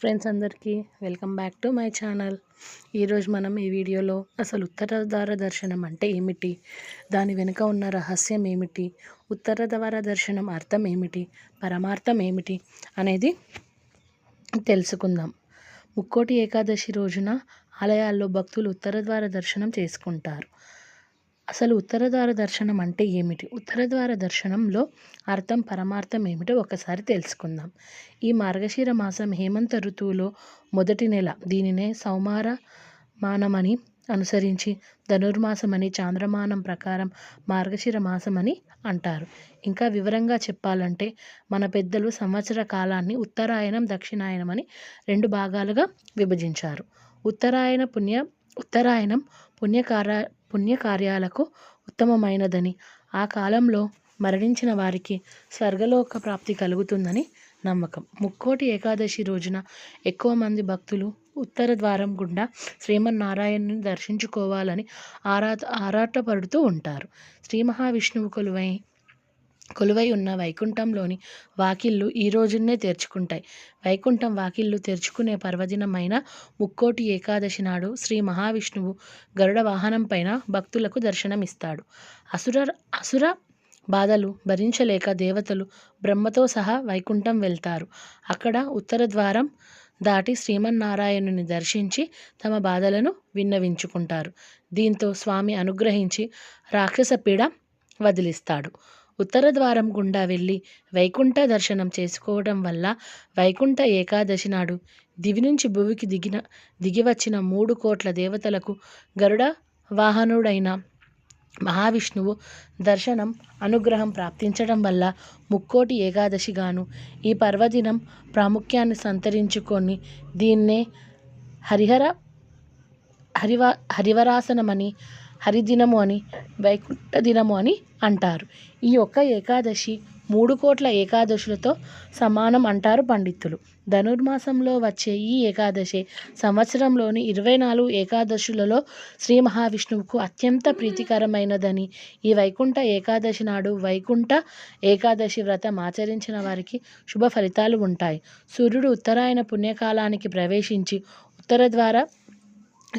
Friends అందరికీ welcome back to my channel. ఈరోజు మనం ఈ వీడియోలో అసలు ఉత్తరద్వార దర్శనం అంటే ఏమిటి? దాని వెనుక ఉన్న రహస్యం ఏమిటి? ఉత్తరద్వార దర్శనం అర్థం ఏమిటి? పరమార్థం ఏమిటి? అనేది తెలుసుకుందాం. ముక్కోటి ఏకాదశి రోజున ఆలయాల్లో భక్తులు ఉత్తరద్వార దర్శనం చేసుకుంటారు. అసలు ఉత్తర ద్వార దర్శనం అంటే ఏమిటి? ఉత్తర ద్వార దర్శనంలో అర్థం పరమార్థం ఏమిటో ఒకసారి తెలుసుకుందాం. ఈ మార్గశిర మాసం హేమంత ఋతువులో మొదటి నెల దీనినే సౌమార మానమని అనుసరించి ధనుర్మాసం అని చాంద్రమానం ప్రకారం మార్గశిర అని అంటారు. ఇంకా వివరంగా చెప్పాలంటే మన పెద్దలు సంవత్సర కాలాన్ని ఉత్తరాయణం దక్షిణాయనం అని రెండు భాగాలుగా విభజించారు. ఉత్తరాయణ పుణ్య ఉత్తరాయణం పుణ్యకార పుణ్యకార్యాలకు ఉత్తమమైనదని ఆ కాలంలో మరణించిన వారికి స్వర్గలోక ప్రాప్తి కలుగుతుందని నమ్మకం. ముక్కోటి ఏకాదశి రోజున ఎక్కువ మంది భక్తులు ఉత్తర ద్వారం గుండా శ్రీమన్నారాయణుని దర్శించుకోవాలని ఆరా ఆరాటపడుతూ ఉంటారు. శ్రీ మహావిష్ణువు కొలువై కొలువై ఉన్న వైకుంఠంలోని వాకిళ్ళు ఈ రోజునే తెరుచుకుంటాయి. వైకుంఠం వాకిళ్ళు తెరుచుకునే పర్వదినమైన ముక్కోటి ఏకాదశి నాడు శ్రీ మహావిష్ణువు గరుడ వాహనం పైన భక్తులకు దర్శనమిస్తాడు. అసుర అసుర బాధలు భరించలేక దేవతలు బ్రహ్మతో సహా వైకుంఠం వెళ్తారు. అక్కడ ఉత్తర ద్వారం దాటి శ్రీమన్నారాయణుని దర్శించి తమ బాధలను విన్నవించుకుంటారు. దీంతో స్వామి అనుగ్రహించి రాక్షస పీడ వదిలిస్తాడు. ఉత్తర ద్వారం గుండా వెళ్ళి వైకుంఠ దర్శనం చేసుకోవడం వల్ల వైకుంఠ ఏకాదశి నాడు దివి నుంచి భూమికి దిగిన దిగి వచ్చిన మూడు కోట్ల దేవతలకు గరుడ వాహనుడైన మహావిష్ణువు దర్శనం అనుగ్రహం ప్రాప్తించడం వల్ల ముక్కోటి ఏకాదశిగాను ఈ పర్వదినం ప్రాముఖ్యాన్ని సంతరించుకొని దీన్నే హరిహర హరివ హరివరాసనమని హరిదినము అని వైకుంఠ దినము అని అంటారు. ఈ యొక్క ఏకాదశి మూడు కోట్ల ఏకాదశులతో సమానం అంటారు పండితులు. ధనుర్మాసంలో వచ్చే ఈ ఏకాదశి సంవత్సరంలోని ఇరవై నాలుగు ఏకాదశులలో శ్రీ మహావిష్ణువుకు అత్యంత ప్రీతికరమైనదని ఈ వైకుంఠ ఏకాదశి నాడు వైకుంఠ ఏకాదశి వ్రతం ఆచరించిన వారికి శుభ ఫలితాలు ఉంటాయి. సూర్యుడు ఉత్తరాయణ పుణ్యకాలానికి ప్రవేశించి ఉత్తర ద్వారా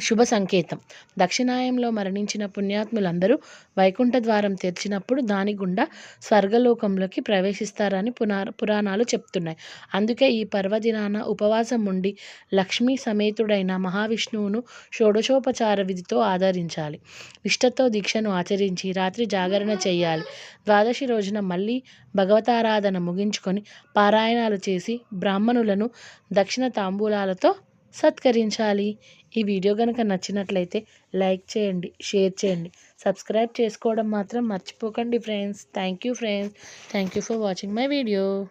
శుభ సంకేతం. దక్షిణాయంలో మరణించిన పుణ్యాత్ములందరూ వైకుంఠ ద్వారం తెరిచినప్పుడు దాని గుండా స్వర్గలోకంలోకి ప్రవేశిస్తారని పునా పురాణాలు చెప్తున్నాయి. అందుకే ఈ పర్వదినాన ఉపవాసం ఉండి లక్ష్మీ సమేతుడైన మహావిష్ణువును షోడశోపచార విధితో ఆదరించాలి. నిష్టతో దీక్షను ఆచరించి రాత్రి జాగరణ చేయాలి. ద్వాదశి రోజున మళ్ళీ భగవతారాధన ముగించుకొని పారాయణాలు చేసి బ్రాహ్మణులను దక్షిణ తాంబూలాలతో సత్కరించాలి. ఈ వీడియో కనుక నచ్చినట్లయితే లైక్ చేయండి షేర్ చేయండి. సబ్స్క్రైబ్ చేసుకోవడం మాత్రం మర్చిపోకండి friends. Thank you friends. Thank you for watching my video.